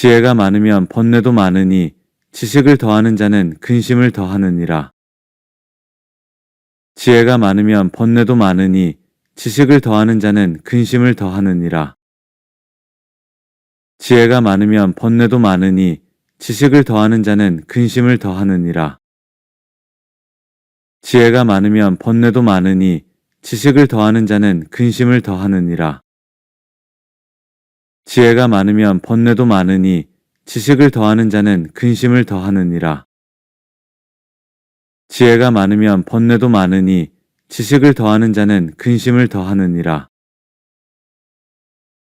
지혜가 많으면 번뇌도 많으니 지식을 더하는 자는 근심을 더하느니라. 지혜가 많으면 번뇌도 많으니 지식을 더하는 자는 근심을 더하느니라. 지혜가 많으면 번뇌도 많으니 지식을 더하는 자는 근심을 더하느니라. 지혜가 많으면 번뇌도 많으니 지식을 더하는 자는 근심을 더하느니라. 지혜가 많으면 번뇌도 많으니 지식을 더하는 자는 근심을 더하느니라. 지혜가 많으면 번뇌도 많으니 지식을 더하는 자는 근심을 더하느니라.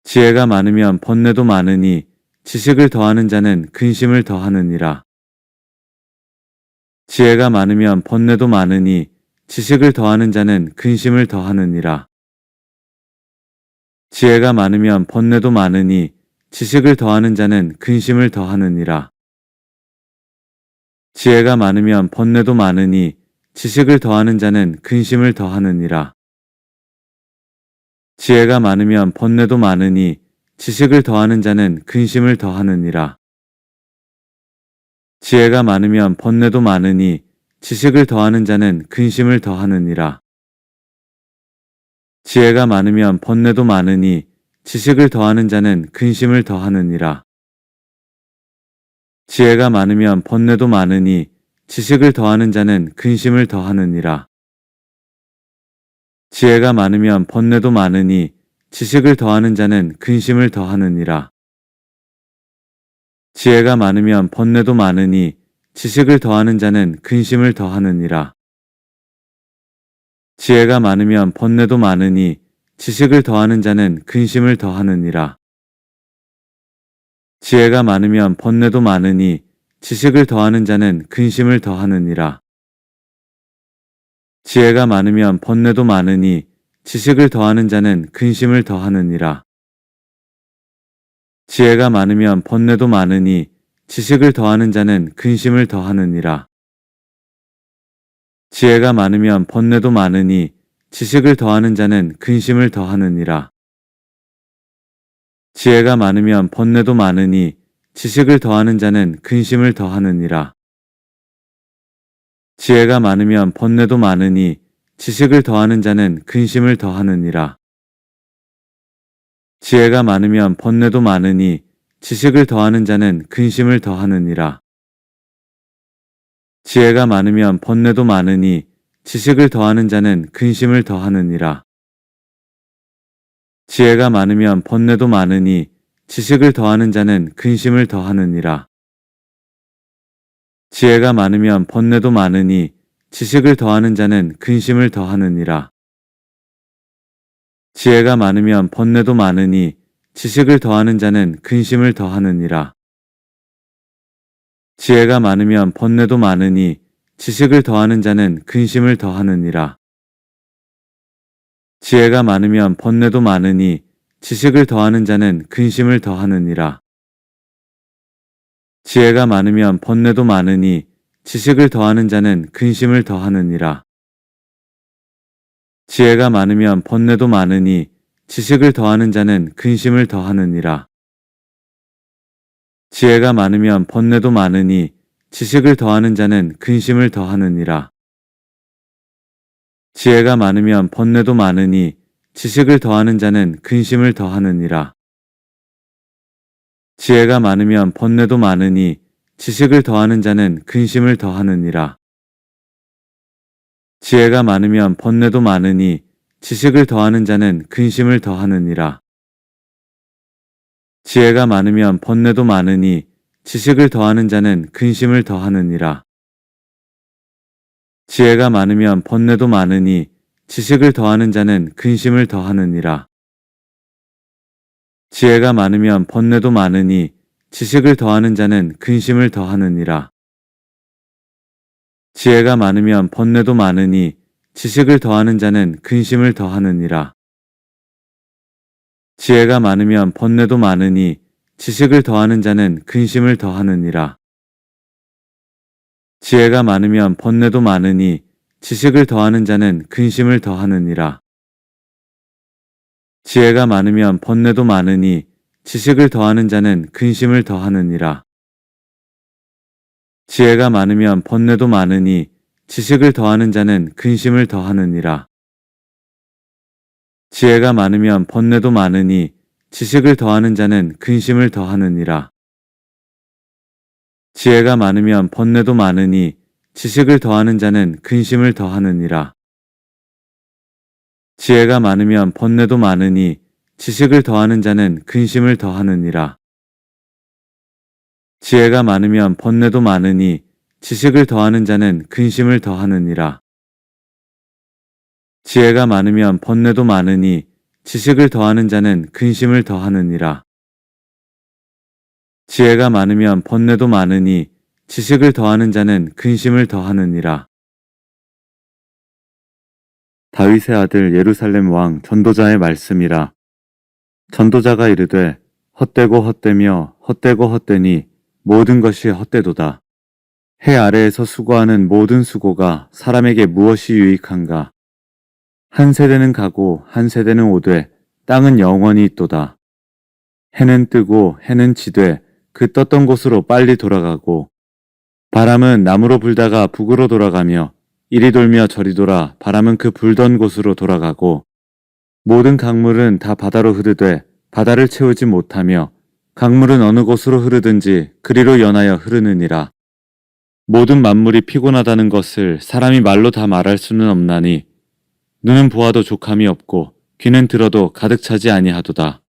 지혜가 많으면 번뇌도 많으니 지식을 더하는 자는 근심을 더하느니라. 지혜가 많으면 번뇌도 많으니 지식을 더하는 자는 근심을 더하느니라. 지혜가 많으면 번뇌도 많으니 지식을 더하는 자는 근심을 더하느니라. 지혜가 많으면 번뇌도 많으니 지식을 더하는 자는 근심을 더하느니라. 지혜가 많으면 번뇌도 많으니 지식을 더하는 자는 근심을 더하느니라. 지혜가 많으면 번뇌도 많으니 지식을 더하는 자는 근심을 더하느니라. 지혜가 많으면 번뇌도 많으니 지식을 더하는 자는 근심을 더하느니라. 지혜가 많으면 번뇌도 많으니 지식을 더하는 자는 근심을 더하느니라. 지혜가 많으면 번뇌도 많으니 지식을 더하는 자는 근심을 더하느니라. 지혜가 많으면 번뇌도 많으니 지식을 더하는 자는 근심을 더하느니라. 지혜가 많으면 번뇌도 많으니 지식을 더하는 자는 근심을 더하느니라. 지혜가 많으면 번뇌도 많으니 지식을 더하는 자는 근심을 더하느니라. 지혜가 많으면 번뇌도 많으니 지식을 더하는 자는 근심을 더하느니라. 지혜가 많으면 번뇌도 많으니 지식을 더하는 자는 근심을 더하느니라. 지혜가 많으면 번뇌도 많으니 지식을 더하는 자는 근심을 더하느니라. 지혜가 많으면 번뇌도 많으니 지식을 더하는 자는 근심을 더하느니라. 지혜가 많으면 번뇌도 많으니 지식을 더하는 자는 근심을 더하느니라. 지혜가 많으면 번뇌도 많으니 지식을 더하는 자는 근심을 더하느니라. 지혜가 많으면 번뇌도 많으니 지식을 더하는 자는 근심을 더하느니라. 지혜가 많으면 번뇌도 많으니 지식을 더하는 자는 근심을 더하느니라. 지혜가 많으면 번뇌도 많으니 지식을 더하는 자는 근심을 더하느니라. 지혜가 많으면 번뇌도 많으니 지식을 더하는 자는 근심을 더하느니라. 지혜가 많으면 번뇌도 많으니 지식을 더하는 자는 근심을 더하느니라. 지혜가 많으면 번뇌도 많으니 지식을 더하는 자는 근심을 더하느니라. 지혜가 많으면 번뇌도 많으니 지식을 더하는 자는 근심을 더하느니라. 지혜가 많으면 번뇌도 많으니 지식을 더하는 자는 근심을 더하느니라. 지혜가 많으면 번뇌도 많으니 지식을 더하는 자는 근심을 더하느니라. 지혜가 많으면 번뇌도 많으니 지식을 더하는 자는 근심을 더하느니라. 지혜가 많으면 번뇌도 많으니 지식을 더하는 자는 근심을 더하느니라. 지혜가 많으면 번뇌도 많으니 지식을 더하는 자는 근심을 더하느니라. 지혜가 많으면 번뇌도 많으니 지식을 더하는 자는 근심을 더하느니라. 지혜가 많으면 번뇌도 많으니 지식을 더하는 자는 근심을 더하느니라. 지혜가 많으면 번뇌도 많으니 지식을 더하는 자는 근심을 더하느니라. 지혜가 많으면 번뇌도 많으니 지식을 더하는 자는 근심을 더하느니라. 지혜가 많으면 번뇌도 많으니 지식을 더하는 자는 근심을 더하느니라. 지혜가 많으면 번뇌도 많으니 지식을 더하는 자는 근심을 더하느니라. 지혜가 많으면 번뇌도 많으니 지식을 더하는 자는 근심을 더하느니라. 지혜가 많으면 번뇌도 많으니 지식을 더하는 자는 근심을 더하느니라. 지혜가 많으면 번뇌도 많으니 지식을 더하는 자는 근심을 더하느니라. 지혜가 많으면 번뇌도 많으니 지식을 더하는 자는 근심을 더하느니라. 지혜가 많으면 번뇌도 많으니 지식을 더하는 자는 근심을 더하느니라. 지혜가 많으면 번뇌도 많으니 지식을 더하는 자는 근심을 더하느니라. 지혜가 많으면 번뇌도 많으니 지식을 더하는 자는 근심을 더하느니라. 지혜가 많으면 번뇌도 많으니 지식을 더하는 자는 근심을 더하느니라. 다윗의 아들 예루살렘 왕 전도자의 말씀이라. 전도자가 이르되 헛되고 헛되며 헛되고 헛되니 모든 것이 헛되도다. 해 아래에서 수고하는 모든 수고가 사람에게 무엇이 유익한가? 한 세대는 가고 한 세대는 오되 땅은 영원히 있도다. 해는 뜨고 해는 지되 그 떴던 곳으로 빨리 돌아가고 바람은 남으로 불다가 북으로 돌아가며 이리 돌며 저리 돌아 바람은 그 불던 곳으로 돌아가고 모든 강물은 다 바다로 흐르되 바다를 채우지 못하며 강물은 어느 곳으로 흐르든지 그리로 연하여 흐르느니라. 모든 만물이 피곤하다는 것을 사람이 말로 다 말할 수는 없나니 눈은 보아도 족함이 없고 귀는 들어도 가득 차지 아니하도다.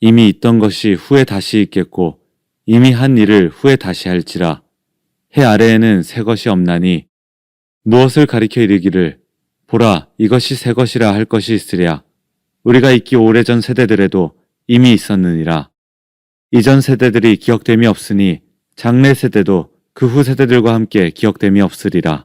이미 있던 것이 후에 다시 있겠고 이미 한 일을 후에 다시 할지라. 해 아래에는 새 것이 없나니 무엇을 가리켜 이르기를 보라 이것이 새 것이라 할 것이 있으랴. 우리가 있기 오래전 세대들에도 이미 있었느니라. 이전 세대들이 기억됨이 없으니 장래 세대도 그 후 세대들과 함께 기억됨이 없으리라.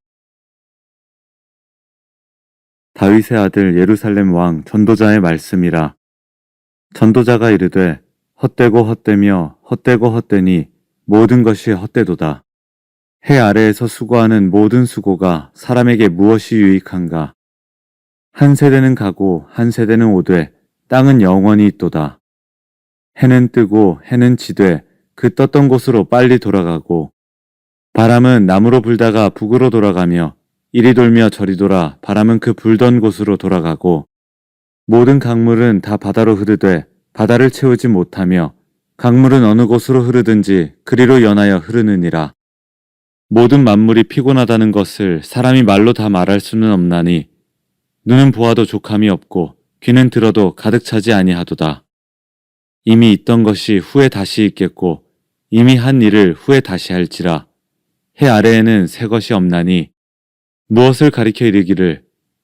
다윗의 아들 예루살렘 왕 전도자의 말씀이라. 전도자가 이르되 헛되고 헛되며 헛되고 헛되니 모든 것이 헛되도다. 해 아래에서 수고하는 모든 수고가 사람에게 무엇이 유익한가? 한 세대는 가고 한 세대는 오되 땅은 영원히 있도다. 해는 뜨고 해는 지되 그 떴던 곳으로 빨리 돌아가고 바람은 남으로 불다가 북으로 돌아가며 이리 돌며 저리 돌아 바람은 그 불던 곳으로 돌아가고 모든 강물은 다 바다로 흐르되 바다를 채우지 못하며 강물은 어느 곳으로 흐르든지 그리로 연하여 흐르느니라. 모든 만물이 피곤하다는 것을 사람이 말로 다 말할 수는 없나니 눈은 보아도 족함이 없고 귀는 들어도 가득 차지 아니하도다. 이미 있던 것이 후에 다시 있겠고 이미 한 일을 후에 다시 할지라. 해 아래에는 새 것이 없나니 무엇을 가리켜 이르기를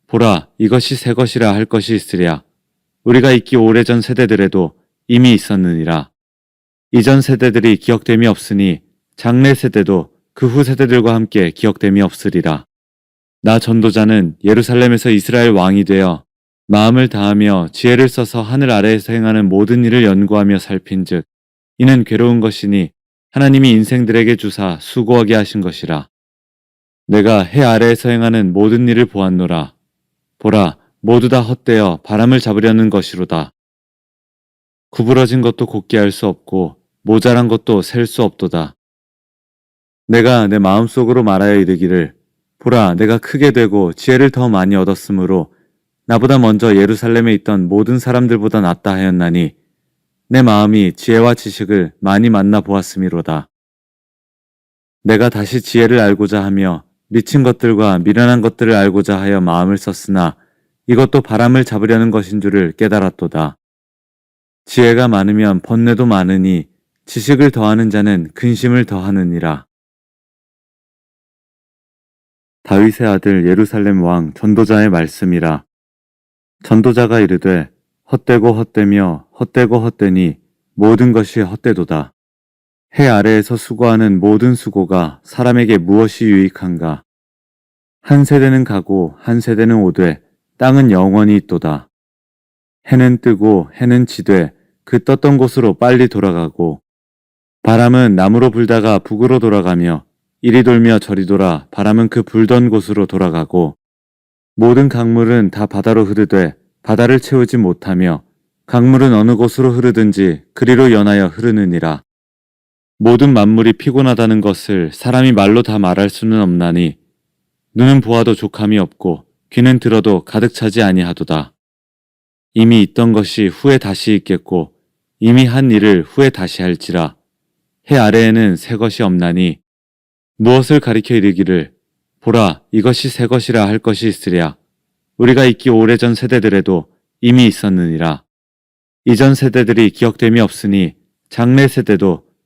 보라 이것이 새 것이라 할 것이 있으랴. 우리가 있기 오래전 세대들에도 이미 있었느니라. 이전 세대들이 기억됨이 없으니 장래 세대도 그 후 세대들과 함께 기억됨이 없으리라. 나 전도자는 예루살렘에서 이스라엘 왕이 되어 마음을 다하며 지혜를 써서 하늘 아래에서 행하는 모든 일을 연구하며 살핀즉 이는 괴로운 것이니 하나님이 인생들에게 주사 수고하게 하신 것이라. 내가 해 아래에서 행하는 모든 일을 보았노라. 보라, 모두 다 헛되어 바람을 잡으려는 것이로다. 구부러진 것도 곱게 할 수 없고 모자란 것도 셀 수 없도다. 내가 내 마음속으로 말하여 이르기를 보라 내가 크게 되고 지혜를 더 많이 얻었으므로 나보다 먼저 예루살렘에 있던 모든 사람들보다 낫다 하였나니 내 마음이 지혜와 지식을 많이 만나 보았음이로다. 내가 다시 지혜를 알고자 하며 미친 것들과 미련한 것들을 알고자 하여 마음을 썼으나 이것도 바람을 잡으려는 것인 줄을 깨달았도다. 지혜가 많으면 번뇌도 많으니 지식을 더하는 자는 근심을 더하느니라. 다윗의 아들 예루살렘 왕 전도자의 말씀이라. 전도자가 이르되 헛되고 헛되며 헛되고 헛되니 모든 것이 헛되도다. 해 아래에서 수고하는 모든 수고가 사람에게 무엇이 유익한가? 한 세대는 가고 한 세대는 오되 땅은 영원히 있도다. 해는 뜨고 해는 지되 그 떴던 곳으로 빨리 돌아가고 바람은 남으로 불다가 북으로 돌아가며 이리 돌며 저리 돌아 바람은 그 불던 곳으로 돌아가고 모든 강물은 다 바다로 흐르되 바다를 채우지 못하며 강물은 어느 곳으로 흐르든지 그리로 연하여 흐르느니라. 모든 만물이 피곤하다는 것을 사람이 말로 다 말할 수는 없나니 눈은 보아도 족함이 없고 귀는 들어도 가득 차지 아니하도다. 이미 있던 것이 후에 다시 있겠고 이미 한 일을 후에 다시 할지라. 해 아래에는 새 것이 없나니 무엇을 가리켜 이르기를 보라 이것이 새 것이라 할 것이 있으랴. 우리가 있기 오래전 세대들에도 이미 있었느니라. 이전 세대들이 기억됨이 없으니 장래 세대도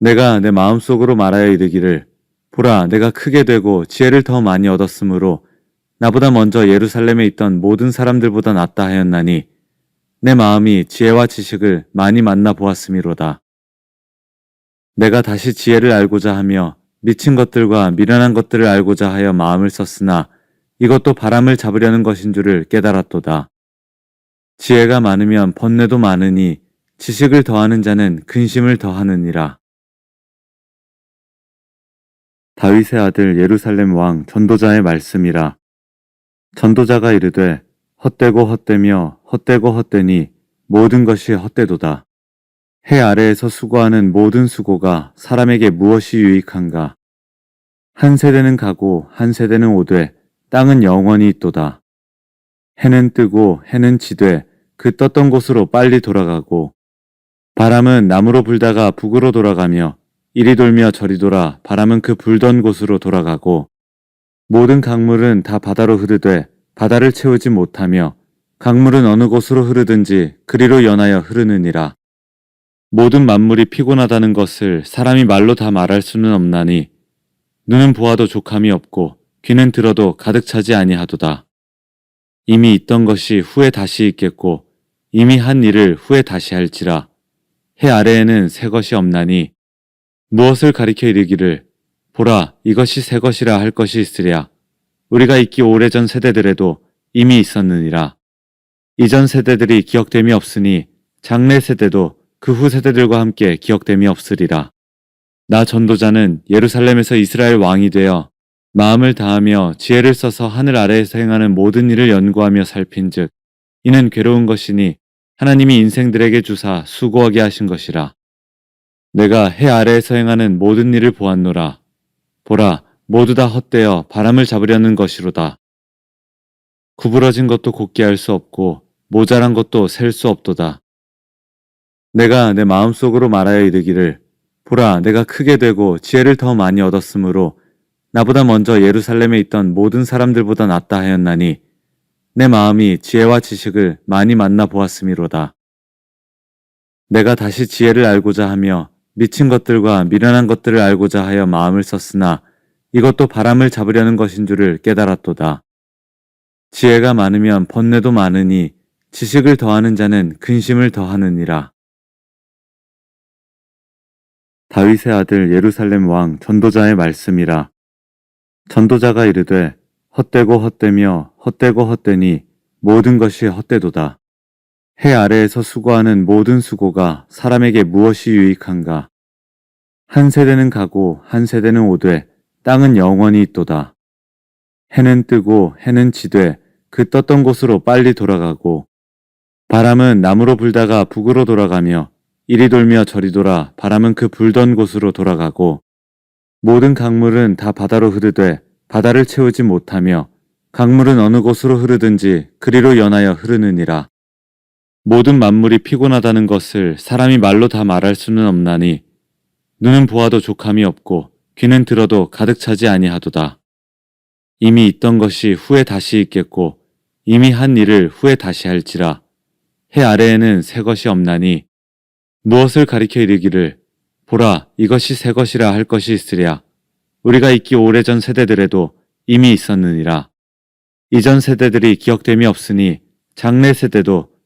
내가 내 마음속으로 말하여 이르기를 보라 내가 크게 되고 지혜를 더 많이 얻었으므로 나보다 먼저 예루살렘에 있던 모든 사람들보다 낫다 하였나니 내 마음이 지혜와 지식을 많이 만나 보았음이로다. 내가 다시 지혜를 알고자 하며 미친 것들과 미련한 것들을 알고자 하여 마음을 썼으나 이것도 바람을 잡으려는 것인 줄을 깨달았도다. 지혜가 많으면 번뇌도 많으니 지식을 더하는 자는 근심을 더하느니라. 다윗의 아들 예루살렘 왕 전도자의 말씀이라. 전도자가 이르되 헛되고 헛되며 헛되고 헛되니 모든 것이 헛되도다. 해 아래에서 수고하는 모든 수고가 사람에게 무엇이 유익한가? 한 세대는 가고 한 세대는 오되 땅은 영원히 있도다. 해는 뜨고 해는 지되 그 떴던 곳으로 빨리 돌아가고 바람은 남으로 불다가 북으로 돌아가며 이리 돌며 저리 돌아 바람은 그 불던 곳으로 돌아가고 모든 강물은 다 바다로 흐르되 바다를 채우지 못하며 강물은 어느 곳으로 흐르든지 그리로 연하여 흐르느니라. 모든 만물이 피곤하다는 것을 사람이 말로 다 말할 수는 없나니 눈은 보아도 족함이 없고 귀는 들어도 가득 차지 아니하도다. 이미 있던 것이 후에 다시 있겠고 이미 한 일을 후에 다시 할지라. 해 아래에는 새 것이 없나니 무엇을 가리켜 이르기를 보라 이것이 새 것이라 할 것이 있으랴. 우리가 있기 오래전 세대들에도 이미 있었느니라. 이전 세대들이 기억됨이 없으니 장래 세대도 그 후 세대들과 함께 기억됨이 없으리라. 나 전도자는 예루살렘에서 이스라엘 왕이 되어 마음을 다하며 지혜를 써서 하늘 아래에서 행하는 모든 일을 연구하며 살핀즉 이는 괴로운 것이니 하나님이 인생들에게 주사 수고하게 하신 것이라. 내가 해 아래에서 행하는 모든 일을 보았노라. 보라, 모두 다 헛되어 바람을 잡으려는 것이로다. 구부러진 것도 곱게 할 수 없고 모자란 것도 셀 수 없도다. 내가 내 마음속으로 말하여 이르기를 보라 내가 크게 되고 지혜를 더 많이 얻었으므로 나보다 먼저 예루살렘에 있던 모든 사람들보다 낫다 하였나니 내 마음이 지혜와 지식을 많이 만나 보았음이로다. 내가 다시 지혜를 알고자 하며 미친 것들과 미련한 것들을 알고자 하여 마음을 썼으나 이것도 바람을 잡으려는 것인 줄을 깨달았도다. 지혜가 많으면 번뇌도 많으니 지식을 더하는 자는 근심을 더하느니라. 다윗의 아들 예루살렘 왕 전도자의 말씀이라. 전도자가 이르되 헛되고 헛되며 헛되고 헛되니 모든 것이 헛되도다. 해 아래에서 수고하는 모든 수고가 사람에게 무엇이 유익한가? 한 세대는 가고 한 세대는 오되 땅은 영원히 있도다. 해는 뜨고 해는 지되 그 떴던 곳으로 빨리 돌아가고 바람은 남으로 불다가 북으로 돌아가며 이리 돌며 저리 돌아 바람은 그 불던 곳으로 돌아가고 모든 강물은 다 바다로 흐르되 바다를 채우지 못하며 강물은 어느 곳으로 흐르든지 그리로 연하여 흐르느니라. 모든 만물이 피곤하다는 것을 사람이 말로 다 말할 수는 없나니 눈은 보아도 족함이 없고 귀는 들어도 가득 차지 아니하도다. 이미 있던 것이 후에 다시 있겠고 이미 한 일을 후에 다시 할지라. 해 아래에는 새 것이 없나니 무엇을 가리켜 이르기를 보라 이것이 새 것이라 할 것이 있으랴. 우리가 있기 오래전 세대들에도 이미 있었느니라. 이전 세대들이 기억됨이 없으니 장래 세대도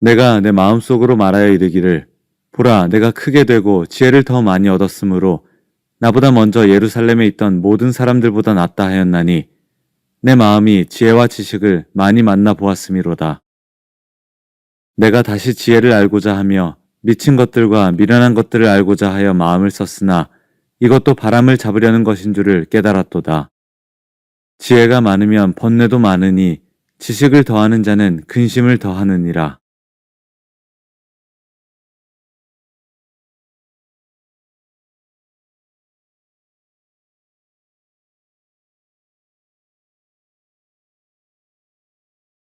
내가 내 마음속으로 말하여 이르기를 보라 내가 크게 되고 지혜를 더 많이 얻었으므로 나보다 먼저 예루살렘에 있던 모든 사람들보다 낫다 하였나니 내 마음이 지혜와 지식을 많이 만나 보았음이로다. 내가 다시 지혜를 알고자 하며 미친 것들과 미련한 것들을 알고자 하여 마음을 썼으나 이것도 바람을 잡으려는 것인 줄을 깨달았도다. 지혜가 많으면 번뇌도 많으니 지식을 더하는 자는 근심을 더하느니라.